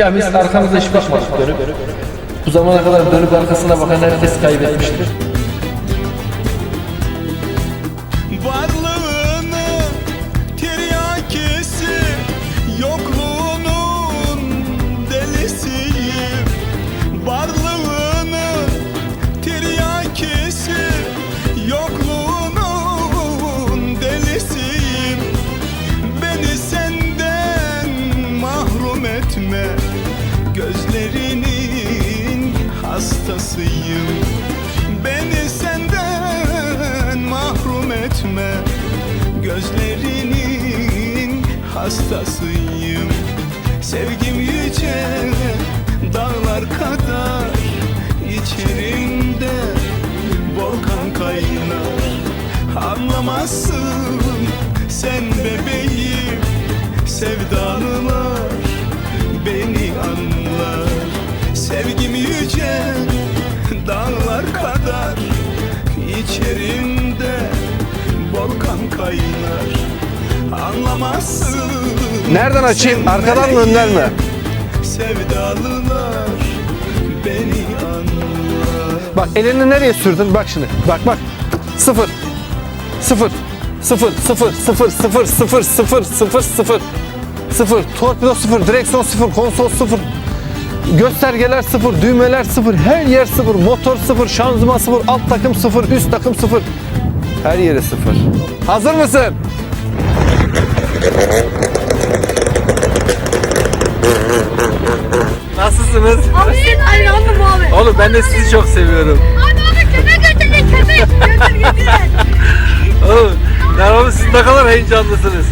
Ya biz arkamıza hiç bakmadık dönüp. Bu zamana kadar dönüp arkasına bakan herkes kaybetmiştir. Hastasıyım Beni senden mahrum etme. Gözlerinin hastasıyım. Sevgim yüce dağlar kadar içerimde volkan kaynar. Anlamazsın sen bebeğim. Sevdalılar beni anlar. Sevgim yüce dağlar kadar içerimde volkan kaynar Anlamazsın Nereden açayım? Arkadan mı önden mi? Sevdalılar beni anlar Bak elini nereye sürdün? Bak şimdi. Bak bak. Sıfır. Sıfır. Sıfır. Sıfır. Sıfır. Sıfır. Sıfır. Sıfır. Sıfır. Sıfır. Sıfır. Torpido sıfır. Direksiyon sıfır. Konsol sıfır. Göstergeler sıfır. Düğmeler sıfır. Her yer sıfır. Motor sıfır. Şanzıman sıfır. Alt takım sıfır. Üst takım sıfır. Her yeri sıfır. Hazır mısın? Nasılsınız? Abi senin hayranım abi. Oğlum ben de sizi çok seviyorum. Abi abi köpek götürdün köpek. Götür götür. Oğlum, siz ne kadar heyecanlısınız.